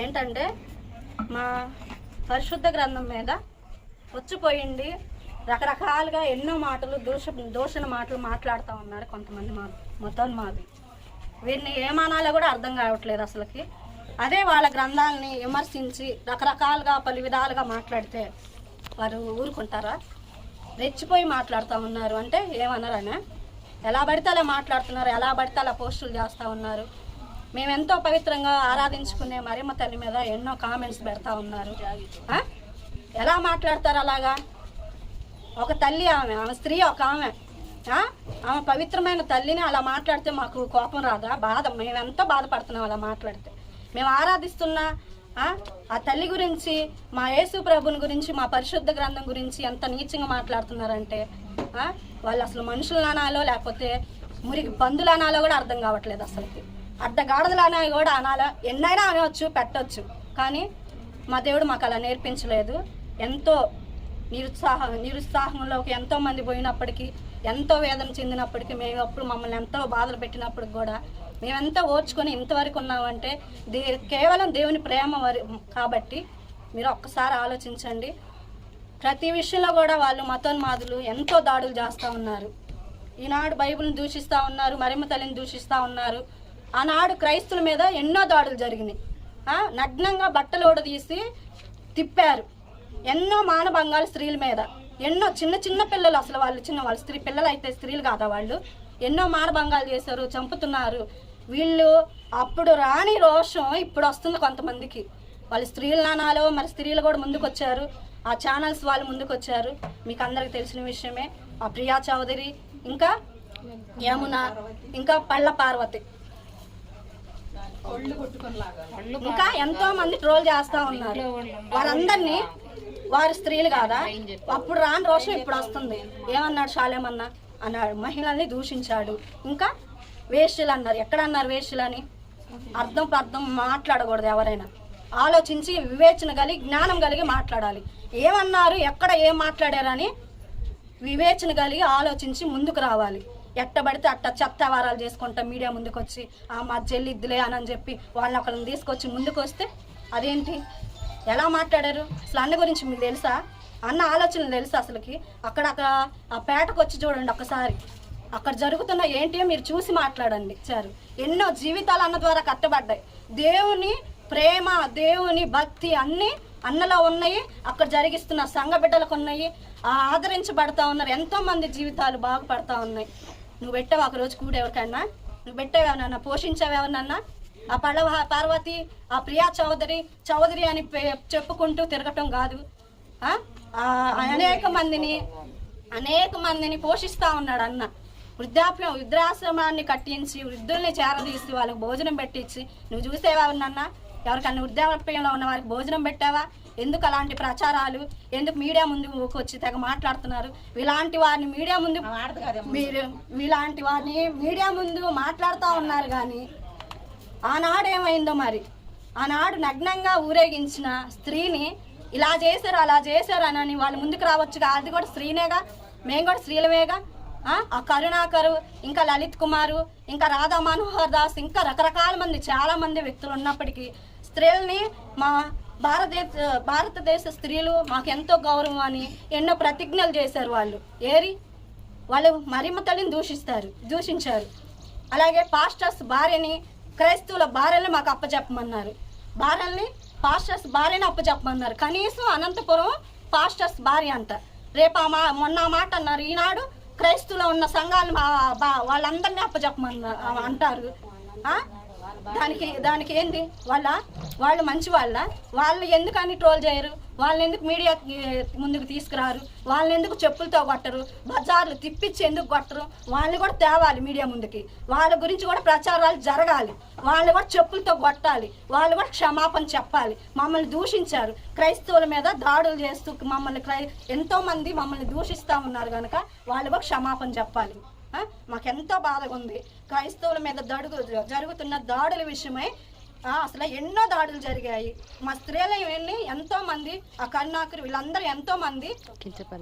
ఏంటంటే మా పరిశుద్ధ గ్రంథం మీద వచ్చిపోయింది. రకరకాలుగా ఎన్నో మాటలు దూష దూషణ మాటలు మాట్లాడుతూ ఉన్నారు కొంతమంది మా మొత్తం మాది. వీరిని ఏమానాలో కూడా అర్థం కావట్లేదు అసలుకి. అదే వాళ్ళ గ్రంథాలని విమర్శించి రకరకాలుగా పలు విధాలుగా మాట్లాడితే వారు ఊరుకుంటారా? రెచ్చిపోయి మాట్లాడుతూ ఉన్నారు. అంటే ఏమన్నారనే ఎలా పడితే అలా మాట్లాడుతున్నారు ఎలా పడితే అలా పోస్టులు చేస్తూ ఉన్నారు. మేము ఎంతో పవిత్రంగా ఆరాధించుకునే మరియమ్మ తల్లి మీద ఎన్నో కామెంట్స్ పెడతా ఉన్నారు. ఎలా మాట్లాడతారు అలాగా? ఒక తల్లి ఆమె ఆమె స్త్రీ ఒక ఆమె. ఆమె పవిత్రమైన తల్లిని అలా మాట్లాడితే మాకు కోపం రాదా? బాధ. మేము ఎంతో బాధపడుతున్నాం అలా మాట్లాడితే. మేము ఆరాధిస్తున్న ఆ? తల్లి గురించి మా యేసు ప్రభుని గురించి మా పరిశుద్ధ గ్రంథం గురించి ఎంత నీచంగా మాట్లాడుతున్నారంటే వాళ్ళు అసలు మనుషులనాలో లేకపోతే మురికి బంధులు కూడా అర్థం కావట్లేదు అసలుకి. అడ్డగాడదలు కూడా అనాలి. ఎన్నైనా అనవచ్చు పెట్టవచ్చు కానీ మా దేవుడు మాకు అలా నేర్పించలేదు. ఎంతో నిరుత్సాహం నిరుత్సాహంలోకి ఎంతో మంది పోయినప్పటికీ ఎంతో వేదన చెందినప్పటికీ మేము అప్పుడు మమ్మల్ని ఎంతో బాధలు పెట్టినప్పటికి కూడా మేమెంతో ఓర్చుకొని ఇంతవరకు ఉన్నామంటే దే కేవలం దేవుని ప్రేమ వరి కాబట్టి మీరు ఒక్కసారి ఆలోచించండి. ప్రతి విషయంలో కూడా వాళ్ళు మతోన్మాదులు ఎంతో దాడులు చేస్తూ ఉన్నారు. ఈనాడు బైబిల్ని దూషిస్తూ ఉన్నారు మరిమ తల్లిని దూషిస్తూ ఉన్నారు. ఆనాడు క్రైస్తుల మీద ఎన్నో దాడులు జరిగినాయి. నగ్నంగా బట్టలు తీసి తిప్పారు. ఎన్నో మానభంగాలు స్త్రీల మీద. ఎన్నో చిన్న చిన్న పిల్లలు అసలు వాళ్ళు చిన్న వాళ్ళు స్త్రీ పిల్లలు అయితే స్త్రీలు కాదా వాళ్ళు? ఎన్నో మానభంగాలు చేశారు చంపుతున్నారు. వీళ్ళు అప్పుడు రాని రోషం ఇప్పుడు వస్తుంది కొంతమందికి. వాళ్ళు స్త్రీల నానాలో మరి స్త్రీలు కూడా ముందుకు వచ్చారు ఆ ఛానల్స్ వాళ్ళు ముందుకు వచ్చారు మీకు అందరికి తెలిసిన విషయమే. ఆ ప్రియా చౌదరి ఇంకా యమున ఇంకా పళ్ళ పార్వతి. ఇంకా ఎంతో మంది ట్రోల్ చేస్తా ఉన్నారు. వారందరినీ వారి స్త్రీలు కాదా? అప్పుడు రాని రోషం ఇప్పుడు వస్తుంది. ఏమన్నాడు శాలేమన్నా? అన్నాడు మహిళల్ని దూషించాడు. ఇంకా వేష్యులు అన్నారు. ఎక్కడ అన్నారు వేష్యులని? అర్థం అర్థం మాట్లాడకూడదు ఎవరైనా. ఆలోచించి వివేచన కలిగి జ్ఞానం కలిగి మాట్లాడాలి. ఏమన్నారు ఎక్కడ ఏం మాట్లాడారని వివేచన కలిగి ఆలోచించి ముందుకు రావాలి. ఎట్టబడితే అట్ట చెత్త వారాలు చేసుకుంటా మీడియా ముందుకు వచ్చి ఆ మా చెల్లి ఇద్దులే అని చెప్పి వాళ్ళని ఒకరిని తీసుకొచ్చి ముందుకు వస్తే అదేంటి? ఎలా మాట్లాడారు? అసలు అన్న గురించి మీకు తెలుసా? అన్న ఆలోచనలు తెలుసా అసలుకి? అక్కడ అక్కడ ఆ పేటకు వచ్చి చూడండి ఒకసారి. అక్కడ జరుగుతున్న ఏంటి మీరు చూసి మాట్లాడండి చారు ఎన్నో జీవితాలు అన్న ద్వారా కట్టబడ్డాయి. దేవుని ప్రేమ దేవుని భక్తి అన్నీ అన్నలో ఉన్నాయి. అక్కడ జరిగిస్తున్న సంఘ బిడ్డలకు ఉన్నాయి. ఆ ఆదరించబడతా ఉన్నారు. ఎంతోమంది జీవితాలు బాగుపడతా ఉన్నాయి. నువ్వు పెట్టావు ఒక రోజు కూడా ఎవరికన్నా నువ్వు పెట్టావు ఎవరినన్నా పోషించావు ఎవరినన్నా ఆ పడవ పార్వతి ఆ ప్రియా చౌదరి చౌదరి అని పే- చెప్పుకుంటూ తిరగటం కాదు. అనేక మందిని అనేక మందిని పోషిస్తా ఉన్నాడు అన్న. వృద్ధాప్యం వృద్ధాశ్రమాన్ని కట్టించి వృద్ధుల్ని చేరదీసి వాళ్ళకి భోజనం పెట్టించి నువ్వు చూసేవా ఉన్నా ఎవరికన్నా వృద్ధాప్యంలో ఉన్న వారికి భోజనం పెట్టావా? ఎందుకు అలాంటి ప్రచారాలు? ఎందుకు మీడియా ముందు వచ్చి తెగ మాట్లాడుతున్నారు? ఇలాంటి వారిని మీడియా ముందు మీరు ఇలాంటి వారిని మీడియా ముందు మాట్లాడుతూ ఉన్నారు కానీ ఆనాడు ఏమైందో మరి? ఆనాడు నగ్నంగా ఊరేగించిన స్త్రీని ఇలా చేశారు అలా చేశారు అని వాళ్ళు ముందుకు రావచ్చుగా అది కూడా స్త్రీనేగా? మేము కూడా స్త్రీలమేగా? ఆ? ఆ కరుణాకరు ఇంకా లలిత్ కుమారు ఇంకా రాధా మనోహర్ దాస్ ఇంకా రకరకాల మంది చాలా మంది వ్యక్తులు ఉన్నప్పటికీ స్త్రీలని మా భారతదేశ భారతదేశ స్త్రీలు మాకెంతో గౌరవం అని ఎన్నో ప్రతిజ్ఞలు చేశారు వాళ్ళు. ఏరి? వాళ్ళు మరిమ తల్లిని దూషిస్తారు దూషించారు. అలాగే పాస్టర్స్ భార్యని క్రైస్తవుల భార్యని మాకు అప్పచెప్పమన్నారు భార్యల్ని పాస్టర్స్ భార్యని అప్పచెప్పమన్నారు కనీసం అనంతపురం పాస్టర్స్ భార్య అంట. రేపు ఆ మా మొన్న మాట అన్నారు. ఈనాడు క్రైస్తువులో ఉన్న సంఘాలు మా- బా- వాళ్ళందరినీ అప్పచెప్పమన్నారు అంటారు. దానికి దానికి ఏంది? వాళ్ళ వాళ్ళు మంచి వాళ్ళ. వాళ్ళు ఎందుకని ట్రోల్ చేయరు? వాళ్ళని ఎందుకు మీడియా ముందుకు తీసుకురారు? వాళ్ళని ఎందుకు చెప్పులతో కొట్టరు? బజార్లు తిప్పించి ఎందుకు కొట్టరు? వాళ్ళని కూడా తేవాలి మీడియా ముందుకి. వాళ్ళ గురించి కూడా ప్రచారాలు జరగాలి. వాళ్ళు కూడా చెప్పులతో కొట్టాలి. వాళ్ళు కూడా క్షమాపణ చెప్పాలి. మమ్మల్ని దూషించారు. క్రైస్తవుల మీద దాడులు చేస్తూ మమ్మల్ని క్రై ఎంతో మంది మమ్మల్ని దూషిస్తూ ఉన్నారు కనుక వాళ్ళు కూడా క్షమాపణ చెప్పాలి. మాకెంతో బాధగా ఉంది. క్రైస్తవుల మీద దడుగు జరుగుతున్న దాడుల విషయమై ఆ, అసలు ఎన్నో దాడులు జరిగాయి. మా స్త్రీలు వెళ్ళి ఎంతో మంది ఆ కరుణాకరు వీళ్ళందరూ ఎంతో మంది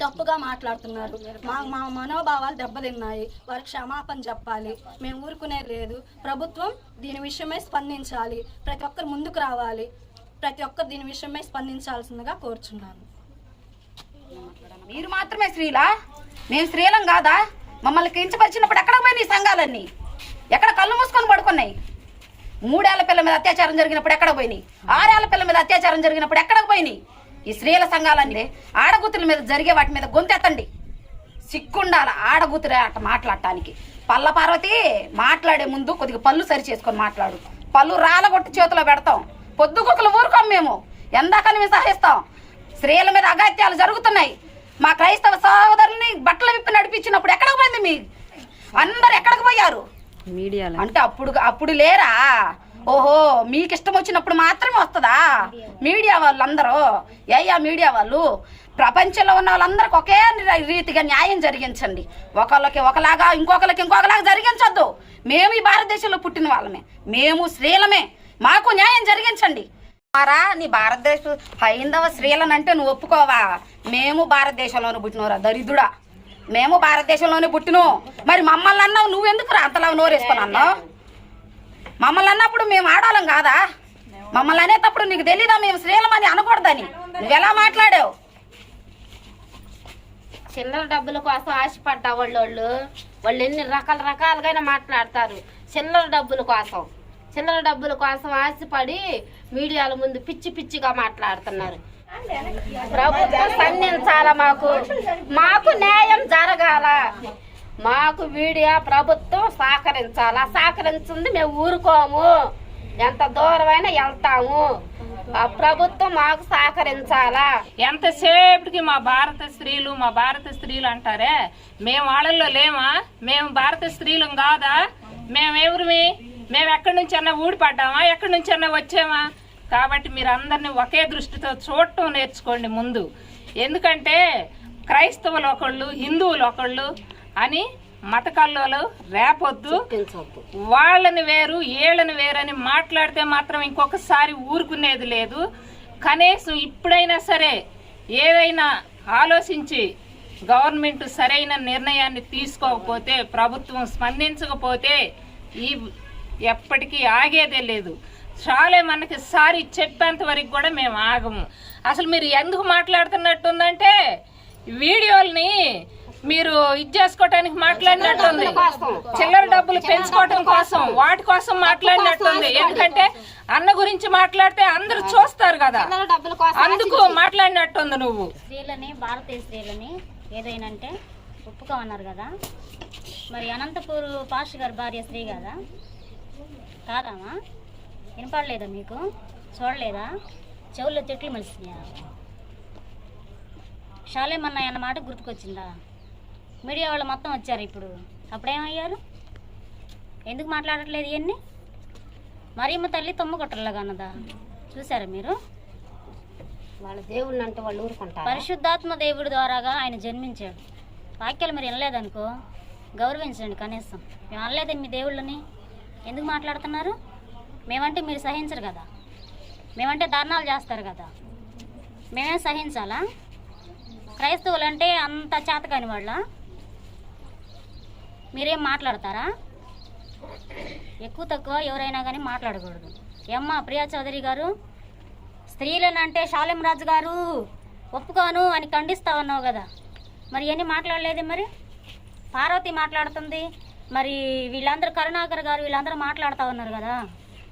తప్పుగా మాట్లాడుతున్నారు. మా మా మనోభావాలు దెబ్బతిన్నాయి. వారికి క్షమాపణ చెప్పాలి. మేము ఊరుకునేది లేదు. ప్రభుత్వం దీని విషయమై స్పందించాలి. ప్రతి ఒక్కరు ముందుకు రావాలి. ప్రతి ఒక్కరు దీని విషయమై స్పందించాల్సిందిగా కోరుచున్నాను. మీరు మాత్రమే స్త్రీలా? మేము స్త్రీలం కాదా? మమ్మల్ని కించపరిచినప్పుడు ఎక్కడ పోయినాయి సంఘాలన్నీ? ఎక్కడ కళ్ళు మూసుకొని పడుకున్నాయి? మూడేళ్ళ పిల్ల మీద అత్యాచారం జరిగినప్పుడు ఎక్కడ పోయినాయి? ఆరేళ్ళ పిల్ల మీద అత్యాచారం జరిగినప్పుడు ఎక్కడ పోయినాయి? ఈ స్త్రీల సంఘాలన్నీ ఆడగూతుల మీద జరిగే వాటి మీద గొంతెత్తండి. సిగ్గుండాల ఆడగూతురే అట్ట మాట్లాడటానికి. పల్ల పార్వతి మాట్లాడే ముందు కొద్దిగా పళ్ళు సరి చేసుకొని మాట్లాడు. పళ్ళు రాలగొట్టి చేతిలో పెడతాం. పొద్దుకొకలు ఊరుకోం మేము. ఎందాకని మేము సహిస్తాం స్త్రీల మీద అగాత్యాలు జరుగుతున్నాయి. మా క్రైస్తవ సహోదరుని బట్టలు విప్పి నడిపించినప్పుడు ఎక్కడ మీ అందరు ఎక్కడికి పోయారు? మీడియాలో. అంటే అప్పుడు అప్పుడు లేరా? ఓహో మీకు ఇష్టం వచ్చినప్పుడు మాత్రమే వస్తుందా? మీడియా వాళ్ళందరూ? ఏయ్యా మీడియా వాళ్ళు? ప్రపంచంలో ఉన్న వాళ్ళందరికి ఒకే రీతిగా న్యాయం జరిగించండి. ఒకళ్ళకి ఒకలాగా ఇంకొకరికి ఇంకొకలాగా జరిగించొద్దు. మేము ఈ భారతదేశంలో పుట్టిన వాళ్ళమే. మేము స్త్రీలమే. మాకు న్యాయం జరిగించండి. మారా నీ భారతదేశ హైందవ స్త్రీలనంటే నువ్వు ఒప్పుకోవా? మేము భారతదేశంలోనే పుట్టినవరా దరిద్రుడా? మేము భారతదేశంలోనే పుట్టిను. మరి మమ్మల్ని అన్నావు నువ్వెందుకు అంతలా నోరేసుకొని అన్నావు? మమ్మల్ని అన్నప్పుడు మేము ఆడాలం కాదా? మమ్మల్ని అనేటప్పుడు నీకు తెలీదా మేము స్త్రీలమని అనకూడదని? నువ్వెలా మాట్లాడావు? చిల్లర డబ్బుల కోసం ఆశపడ్డ వాళ్ళు వాళ్ళు ఎన్ని రకాల రకాలుగా మాట్లాడతారు. చిల్లర డబ్బుల కోసం. చిల్లర డబ్బుల కోసం ఆశపడి మీడియాల ముందు పిచ్చి పిచ్చిగా మాట్లాడుతున్నారు. ప్రభుత్వం స్పందించాల మాకు? మాకు న్యాయం జరగాల. మాకు మీడియా ప్రభుత్వం సహకరించాలా? సహకరించింది మేము ఊరుకోము. ఎంత దూరమైనా వెళ్తాము. ఆ ప్రభుత్వం మాకు సహకరించాలా? ఎంతసేపటికి మా భారత స్త్రీలు మా భారత స్త్రీలు అంటారే? మేము వాళ్ళల్లో లేమా? మేము భారత స్త్రీలం కాదా? మేము ఎవరిమి మేము ఎక్కడి నుంచి అన్నా ఊడిపడ్డామా? ఎక్కడి నుంచి అన్నా వచ్చామా? కాబట్టి మీరు అందరినీ ఒకే దృష్టితో చూడటం నేర్చుకోండి ముందు. ఎందుకంటే క్రైస్తవులు ఒకళ్ళు హిందువులు ఒకళ్ళు అని మత కల్లోలు రేపొద్దు. వాళ్ళని వేరు ఏళ్ళని వేరని మాట్లాడితే మాత్రం ఇంకొకసారి ఊరుకునేది లేదు. కనీసం ఇప్పుడైనా సరే ఏదైనా ఆలోచించి గవర్నమెంట్ సరైన నిర్ణయాన్ని తీసుకోకపోతే ప్రభుత్వం స్పందించకపోతే ఈ ఎప్పటికీ ఆగేదే లేదు. చాలే మనకి సారి చెప్పేంత వరకు కూడా మేము ఆగము. అసలు మీరు ఎందుకు మాట్లాడుతున్నట్టుందంటే వీడియోల్ని మీరు ఇది చేసుకోవటానికి మాట్లాడినట్టుంది. చిల్లర డబ్బులు పెంచుకోవటం కోసం వాటి కోసం మాట్లాడినట్టుంది. ఎందుకంటే అన్న గురించి మాట్లాడితే అందరూ చూస్తారు కదా. చిల్లర డబ్బుల కోసం అందుకు మాట్లాడినట్టుంది నువ్వు. స్త్రీలని భారతీయ స్త్రీలని ఏదైనా అంటే ఒప్పుకోమన్నారు కదా. మరి అనంతపూర్ పాస్టర్ గారి భార్య స్త్రీ కదా. కాదమ్మా? వినపడలేదా మీకు? చూడలేదా? చెవుల్లో చెట్లు మలిసినాయా షాలేమన్నాయి అన్న మాట గుర్తుకొచ్చిందా? మీడియా వాళ్ళు మొత్తం వచ్చారు ఇప్పుడు. అప్పుడేమయ్యారు? ఎందుకు మాట్లాడట్లేదు ఇవన్నీ మరియమ్మ తల్లి తొమ్మ కొట్టలాగా అన్నదా? చూసారా మీరు? వాళ్ళ దేవుడిని అంటే వాళ్ళు ఊరుకుంటారు? పరిశుద్ధాత్మ దేవుడి ద్వారాగా ఆయన జన్మించాడు. వాక్యాలు మీరు వినలేదనుకో గౌరవించండి కనీసం. మేము అనలేదే మీ దేవుళ్ళని. ఎందుకు మాట్లాడుతున్నారు? మేమంటే మీరు సహించరు కదా. మేమంటే ధర్నాలు చేస్తారు కదా. మేమే సహించాలా? క్రైస్తవులు అంటే అంత చేతకాని వాళ్ళ? మీరేం మాట్లాడతారా? ఎక్కువ తక్కువ ఎవరైనా కానీ మాట్లాడకూడదు. ఏమ్మా ప్రియా చౌదరి గారు? స్త్రీలనంటే శాలెం రాజు గారు ఒప్పుకోను అని ఖండిస్తా ఉన్నావు కదా. మరి ఎన్ని మాట్లాడలేదే మరి? పార్వతి మాట్లాడుతుంది. మరి వీళ్ళందరూ కరుణాకర్ గారు వీళ్ళందరూ మాట్లాడుతూ ఉన్నారు కదా.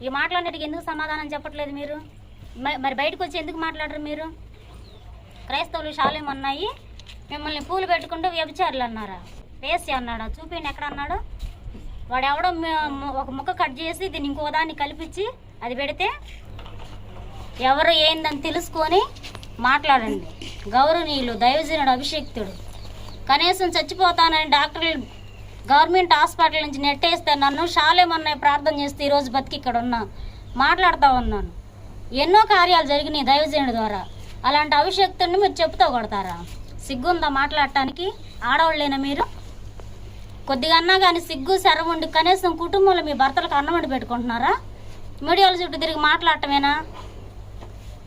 ఈ మాట్లాడేటికి ఎందుకు సమాధానం చెప్పట్లేదు మీరు? మరి బయటకు వచ్చి ఎందుకు మాట్లాడరు మీరు? క్రైస్తవులు శాలేం ఉన్నాయి మిమ్మల్ని పూలు పెట్టుకుంటూ వ్యభిచారులు అన్నారా? వేసి అన్నాడా? చూపిండి ఎక్కడ అన్నాడు? వాడు ఎవడో ఒక ముక్క కట్ చేసి దీన్ని ఇంకో దాన్ని కల్పించి అది పెడితే ఎవరు ఏందని తెలుసుకొని మాట్లాడండి. గౌరవనీయులు దైవజనుడు అభిషేక్తుడు. కనీసం చచ్చిపోతానని డాక్టర్లు గవర్నమెంట్ హాస్పిటల్ నుంచి నెట్టేస్తే నన్ను షాలేమన్నాయి ప్రార్థన చేస్తే ఈరోజు బతికి ఇక్కడ ఉన్నా. మాట్లాడుతూ ఉన్నాను. ఎన్నో కార్యాలు జరిగినాయి దైవజనుడి ద్వారా. అలాంటి అభిషేక్తుడిని మీరు చెప్తూ కొడతారా? సిగ్గుందా మాట్లాడటానికి? ఆడవాళ్ళేనా మీరు? కొద్దిగా అన్నా కానీ సిగ్గు శరం కనీసం కుటుంబంలో మీ భర్తలకు అన్నం వండి పెట్టుకుంటున్నారా? మీడియాల చుట్టూ తిరిగి మాట్లాడటమేనా?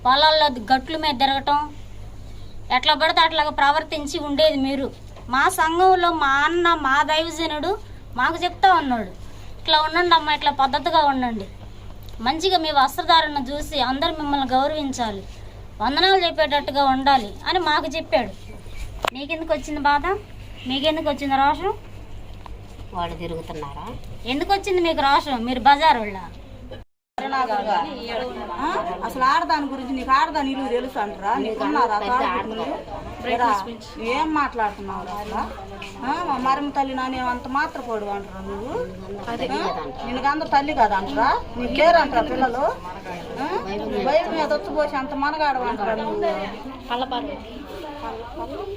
పొలాల్లో గట్ల మీద తిరగటం. ఎట్లా పడితే అట్లాగా ప్రవర్తించి ఉండేది మీరు. మా సంఘంలో మా అన్న మా దైవజనుడు మాకు చెప్తా ఉన్నాడు. ఇట్లా ఉండండి అమ్మ ఇట్లా పద్ధతిగా ఉండండి. మంచిగా మీ వస్త్రధారణ చూసి అందరు మిమ్మల్ని గౌరవించాలి. వందనాలు చెప్పేటట్టుగా ఉండాలి అని మాకు చెప్పాడు. నీకెందుకు వచ్చింది బాధ? మీకెందుకు వచ్చింది రోషం? వాళ్ళు తిరుగుతున్నారా? ఎందుకు వచ్చింది మీకు రోషం? మీరు బజార్ వాళ్ళ? అసలు ఆడదాని గురించి నీకు ఆడదాని ఇల్లు తెలుసు అంటారా? నీకున్నారా ఏం మాట్లాడుతున్నావు అసలు? మా మరమ తల్లి నాన్న అంత మాత్ర పొడు అంటారా నువ్వు? నినకు అందరు తల్లి కదా అంటారా? నీకు లేరంటారా పిల్లలు? బయట మీద వచ్చిపోసి అంత మనగాడు అంటారా నువ్వు?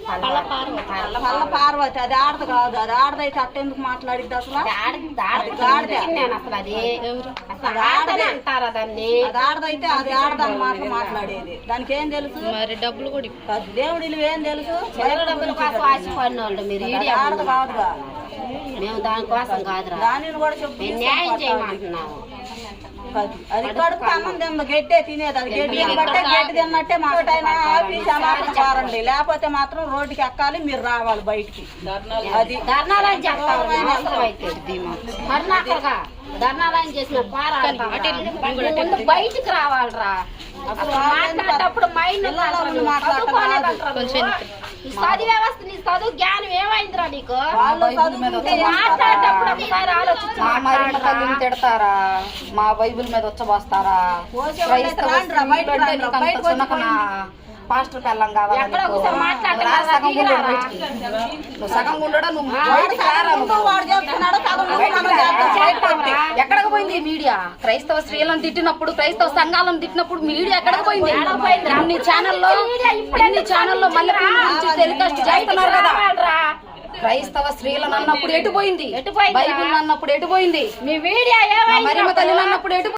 పల్ల పార్వతి. అది ఆడదు కాదు. అది ఆడదైతే అట్టెందుకు మాట్లాడిద్ది అసలు? ఆడది. ఆడది. ఆడదే. నేను అసలు అది. ఆడదైతే అది ఆడదాని మాట మాట్లాడేది. దానికి ఏం తెలుసు? మరి డబ్బులు కూడా ఏం తెలుసు? డబ్బుల కోసం మీరు ఆడదు కాదుగా మేము దానికోసం కాదురా. దానిని కూడా చెప్పు. న్యాయం చేయమంటున్నాము అది. అది కడుపు తింద గట్టే తినేది. అది గడ్డి తినబట్టే గడ్డి తిన్నట్టే మాటైనా ఆఫీస్ అనాథ మారండి లేకపోతే మాత్రం రోడ్డుకి ఎక్కాలి మీరు రావాలి బయటికి. అది ధర్నాలని ధర్నాలని చేసిన బయటికి రావాలిరా. అసలు మాట్లాడేటప్పుడు మైండ్ చదివే వ్యవస్థ నీ చదువు జ్ఞానం ఏమైందిరా నీకు? వాళ్ళు చదువుకుంటే ఏం మాట్లాడేటప్పుడు ఒకసారి ఆలోచించి. మా మరిమ తల్లిని తిడతారా? మా బైబిల్ మీద వచ్చబోస్తారా క్రైస్తవ స్త్రీలు అంటే నీకు అంత? పాస్టర్ పెళ్ళం కావాలా సగం. నువ్వు సగం. ఎక్కడికి పోయింది మీడియా? క్రైస్తవ స్త్రీలను తిట్టినప్పుడు క్రైస్తవ సంఘాలను తిట్టినప్పుడు మీడియా ఎక్కడికి పోయింది? అన్ని ఛానల్లో అన్ని ఛానల్లో మళ్ళీ టెలికాస్ట్ చేస్తున్నారు కదా. క్రైస్తవ స్త్రీలను అన్నప్పుడు ఎటు పోయింది? ఎటు? బైబిల్ అన్నప్పుడు ఎటు పోయింది? మీ వీడియో మా ఏమైంది మరిమ తల్లిని అన్నప్పుడు ఎటు